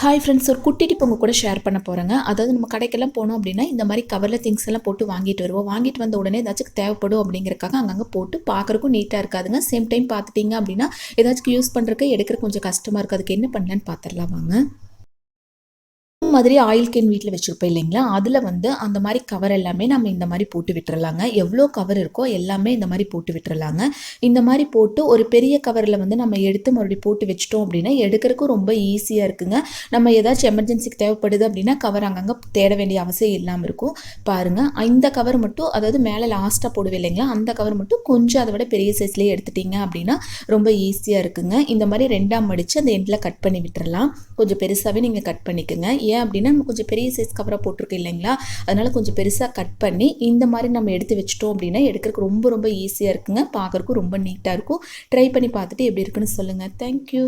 Hi friends ஒரு குட்டி tip உங்கள் கூட ஷேர் பண்ண போகிறேங்க அதாவது நம்ம கடைக்கெல்லாம் போனோம் அப்படின்னா இந்த மாதிரி கவரில் திங்ஸ் எல்லாம் போட்டு வாங்கிட்டு வருவோம். வாங்கிட்டு வந்த உடனே ஏதாச்சும் தேவைப்படும் அப்படிங்கிறக்காக அங்கங்கே போட்டு பார்க்குறக்கும் நீட்டாக இருக்காதுங்க. சேம் டைம் பார்த்துட்டிங்க அப்படின்னா ஏதாச்சும் யூஸ் பண்ணுறக்கு எடுக்கிற கொஞ்சம் கஷ்டமாக இருக்குது அதுக்கு என்ன பண்ணலான்னு பார்த்துடலாம் வாங்க. மாதிரி ஆயில் கேன் வீட்டில் வச்சுருப்போம் இல்லைங்களா? அதில் வந்து அந்த மாதிரி கவர் எல்லாமே நம்ம இந்த மாதிரி போட்டு விட்டுறலாங்க. எவ்வளோ கவர் இருக்கோ எல்லாமே இந்த மாதிரி போட்டு விட்டுறலாங்க. இந்த மாதிரி போட்டு ஒரு பெரிய கவரில் வந்து நம்ம எடுத்து மறுபடியும் போட்டு வச்சிட்டோம் அப்படின்னா எடுக்கிறதுக்கும் ரொம்ப ஈஸியாக இருக்குங்க. நம்ம ஏதாச்சும் எமர்ஜென்சிக்கு தேவைப்படுது அப்படின்னா கவர் அங்கங்கே தேட வேண்டிய அவசியம் இல்லாமல் இருக்கும். பாருங்கள் இந்த கவர் மட்டும் அதாவது மேலே லாஸ்ட்டாக போடுவேன் இல்லைங்களா? அந்த கவர் மட்டும் கொஞ்சம் அதை விட பெரிய சைஸ்லேயே எடுத்துட்டிங்க அப்படின்னா ரொம்ப ஈஸியாக இருக்குங்க. இந்த மாதிரி ரெண்டாம் மடித்து அந்த எண்டில் கட் பண்ணி விட்டுறலாம். கொஞ்சம் பெருசாகவே நீங்கள் கட் பண்ணிக்கோங்க. ஏன் அப்படின்னா நம்ம கொஞ்சம் பெரிய சைஸ் கவராக போட்டிருக்கோம் இல்லைங்களா? அதனால் கொஞ்சம் பெருசாக கட் பண்ணி இந்த மாதிரி நம்ம எடுத்து வச்சிட்டோம் அப்படின்னா எடுக்கிறதுக்கு ரொம்ப ரொம்ப ஈஸியாக இருக்குங்க. பார்க்குறக்கும் ரொம்ப நீட்டாக இருக்கும். ட்ரை பண்ணி பார்த்துட்டு எப்படி இருக்குன்னு சொல்லுங்கள் தேங்க்யூ